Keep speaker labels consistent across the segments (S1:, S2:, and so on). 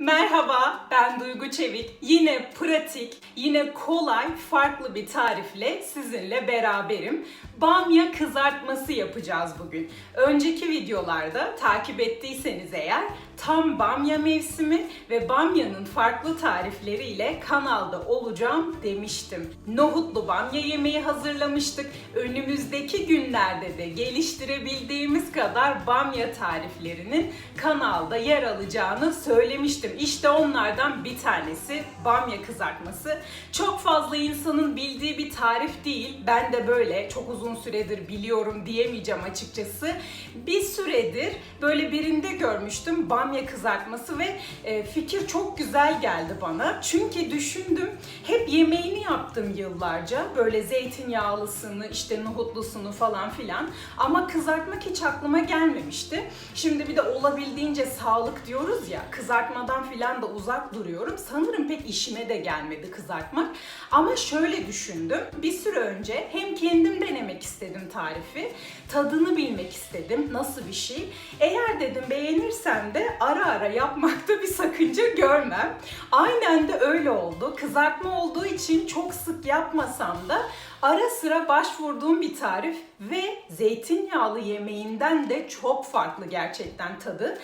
S1: Merhaba, ben Duygu Çevik. Yine pratik, yine kolay, farklı bir tarifle sizinle beraberim. Bamya kızartması yapacağız bugün. Önceki videolarda takip ettiyseniz eğer tam bamya mevsimi ve bamyanın farklı tarifleriyle kanalda olacağım demiştim. Nohutlu bamya yemeği hazırlamıştık. Önümüzdeki günlerde de geliştirebildiğimiz kadar bamya tariflerinin kanalda yer alacağını söylemiştim. İşte onlardan bir tanesi bamya kızartması. Çok fazla insanın bildiği bir tarif değil. Ben de böyle çok uzun süredir biliyorum diyemeyeceğim açıkçası. Bir süredir böyle birinde görmüştüm bamya kızartması ve e, fikir çok güzel geldi bana. Çünkü düşündüm hep yemeğini yaptım yıllarca. Böyle zeytinyağlısını, işte nohutlusunu falan filan. Ama kızartmak hiç aklıma gelmemişti. Şimdi bir de olabildiğince sağlık diyoruz ya. Kızartmadan filan da uzak duruyorum. Sanırım pek işime de gelmedi kızartmak. Ama şöyle düşündüm. Bir süre önce hem kendim denemek istedim tarifi. Tadını bilmek istedim. Nasıl bir şey? Eğer dedim beğenirsem de ara ara yapmakta bir sakınca görmem. Aynen de öyle oldu. Kızartma olduğu için çok sık yapmasam da ara sıra başvurduğum bir tarif ve zeytinyağlı yemeğinden de çok farklı gerçekten tadı.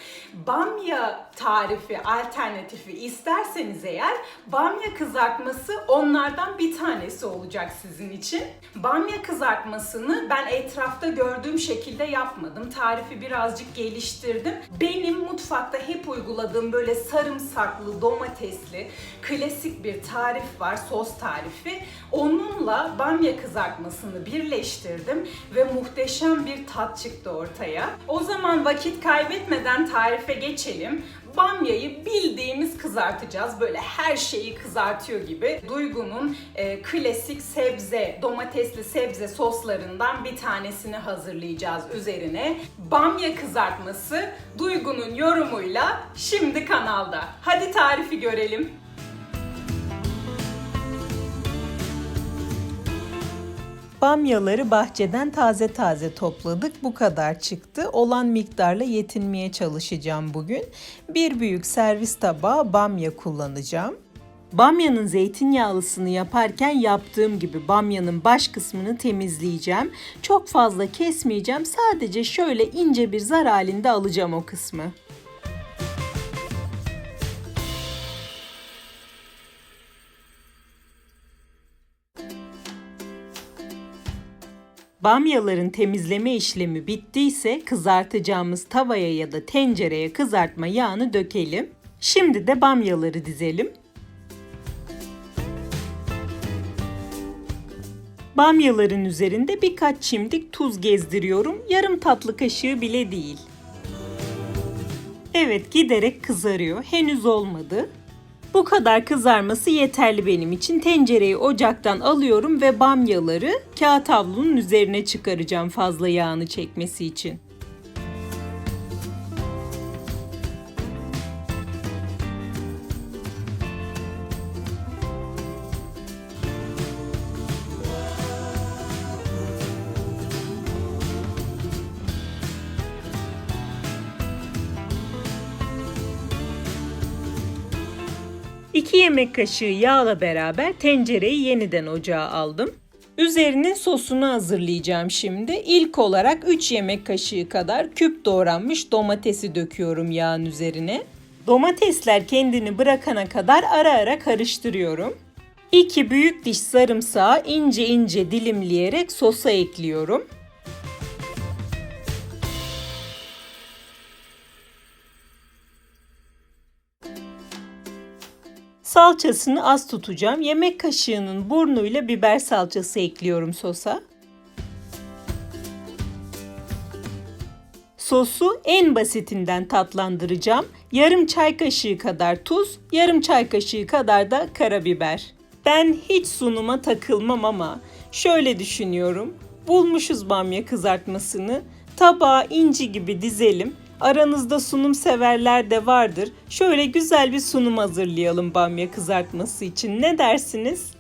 S1: Bamya tarifi, alternatifi isterseniz eğer bamya kızartması onlardan bir tanesi olacak sizin için. Bamya kızartmasını ben etrafta gördüğüm şekilde yapmadım. Tarifi birazcık geliştirdim. Benim mutfakta hep uyguladığım böyle sarımsaklı, domatesli, klasik bir tarif var, sos tarifi. Onunla bamya kızartmasını birleştirdim ve muhteşem bir tat çıktı ortaya. O zaman vakit kaybetmeden tarife geçelim. Bamyayı bildiğimiz kızartacağız. Böyle her şeyi kızartıyor gibi. Duygu'nun e, klasik sebze, domatesli sebze soslarından bir tanesini hazırlayacağız üzerine. Bamya kızartması Duygu'nun yorumuyla şimdi kanalda. Hadi tarifi görelim.
S2: Bamyaları bahçeden taze taze topladık. Bu kadar çıktı. Olan miktarla yetinmeye çalışacağım bugün. Bir büyük servis tabağı bamya kullanacağım. Bamyanın zeytinyağlısını yaparken yaptığım gibi bamyanın baş kısmını temizleyeceğim. Çok fazla kesmeyeceğim. Sadece şöyle ince bir zar halinde alacağım o kısmı. Bamyaların temizleme işlemi bittiyse kızartacağımız tavaya ya da tencereye kızartma yağını dökelim. Şimdi de bamyaları dizelim. Bamyaların üzerinde birkaç çimdik tuz gezdiriyorum. Yarım tatlı kaşığı bile değil. Evet giderek kızarıyor. Henüz olmadı. Bu kadar kızarması yeterli benim için. Tencereyi ocaktan alıyorum ve bamyaları kağıt havlunun üzerine çıkaracağım fazla yağını çekmesi için. İki yemek kaşığı yağla beraber tencereyi yeniden ocağa aldım. Üzerine sosunu hazırlayacağım şimdi. İlk olarak 3 yemek kaşığı kadar küp doğranmış domatesi döküyorum yağın üzerine. Domatesler kendini bırakana kadar ara ara karıştırıyorum. 2 büyük diş sarımsağı ince ince dilimleyerek sosa ekliyorum. Salçasını az tutacağım. Yemek kaşığının burnuyla biber salçası ekliyorum sosa. Sosu en basitinden tatlandıracağım. Yarım çay kaşığı kadar tuz, yarım çay kaşığı kadar da karabiber. Ben hiç sunuma takılmam ama şöyle düşünüyorum. Bulmuşuz bamya kızartmasını. Tabağa inci gibi dizelim. Aranızda sunum severler de vardır. Şöyle güzel bir sunum hazırlayalım bamya kızartması için. Ne dersiniz?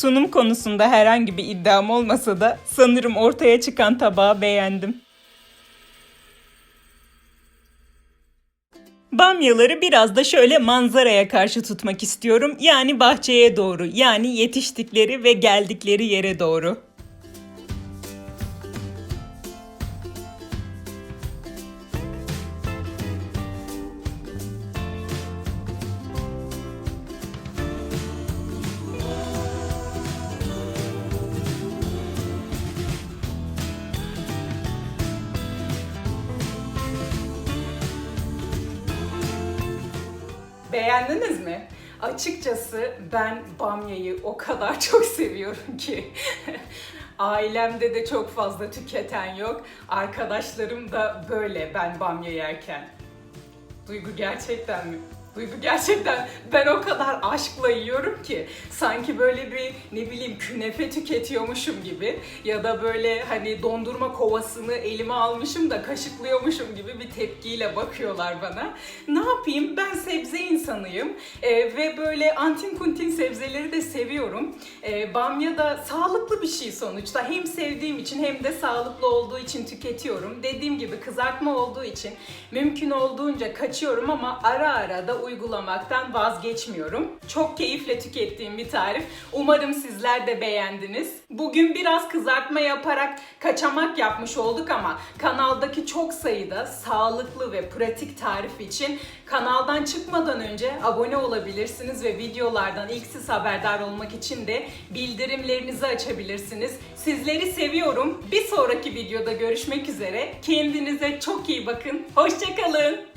S2: Sunum konusunda herhangi bir iddiam olmasa da sanırım ortaya çıkan tabağı beğendim. Bamyaları biraz da şöyle manzaraya karşı tutmak istiyorum. Yani bahçeye doğru, yani yetiştikleri ve geldikleri yere doğru.
S1: Beğendiniz mi? Açıkçası ben bamyayı o kadar çok seviyorum ki. Ailemde de çok fazla tüketen yok. Arkadaşlarım da böyle ben bamya yerken. Duygu gerçekten mi? Duygu gerçekten ben o kadar aşkla yiyorum ki sanki böyle bir ne bileyim künefe tüketiyormuşum gibi ya da böyle hani dondurma kovasını elime almışım da kaşıklıyormuşum gibi bir tepkiyle bakıyorlar bana. Ne yapayım ben sebze insanıyım Ee, ve böyle antin kuntin sebzeleri de seviyorum. Ee, bamya da sağlıklı bir şey sonuçta hem sevdiğim için hem de sağlıklı olduğu için tüketiyorum. Dediğim gibi kızartma olduğu için mümkün olduğunca kaçıyorum ama ara ara da uygulamaktan vazgeçmiyorum. Çok keyifle tükettiğim bir tarif. Umarım sizler de beğendiniz. Bugün biraz kızartma yaparak kaçamak yapmış olduk ama kanaldaki çok sayıda sağlıklı ve pratik tarif için kanaldan çıkmadan önce abone olabilirsiniz ve videolardan ilk siz haberdar olmak için de bildirimlerinizi açabilirsiniz. Sizleri seviyorum. Bir sonraki videoda görüşmek üzere. Kendinize çok iyi bakın. Hoşçakalın.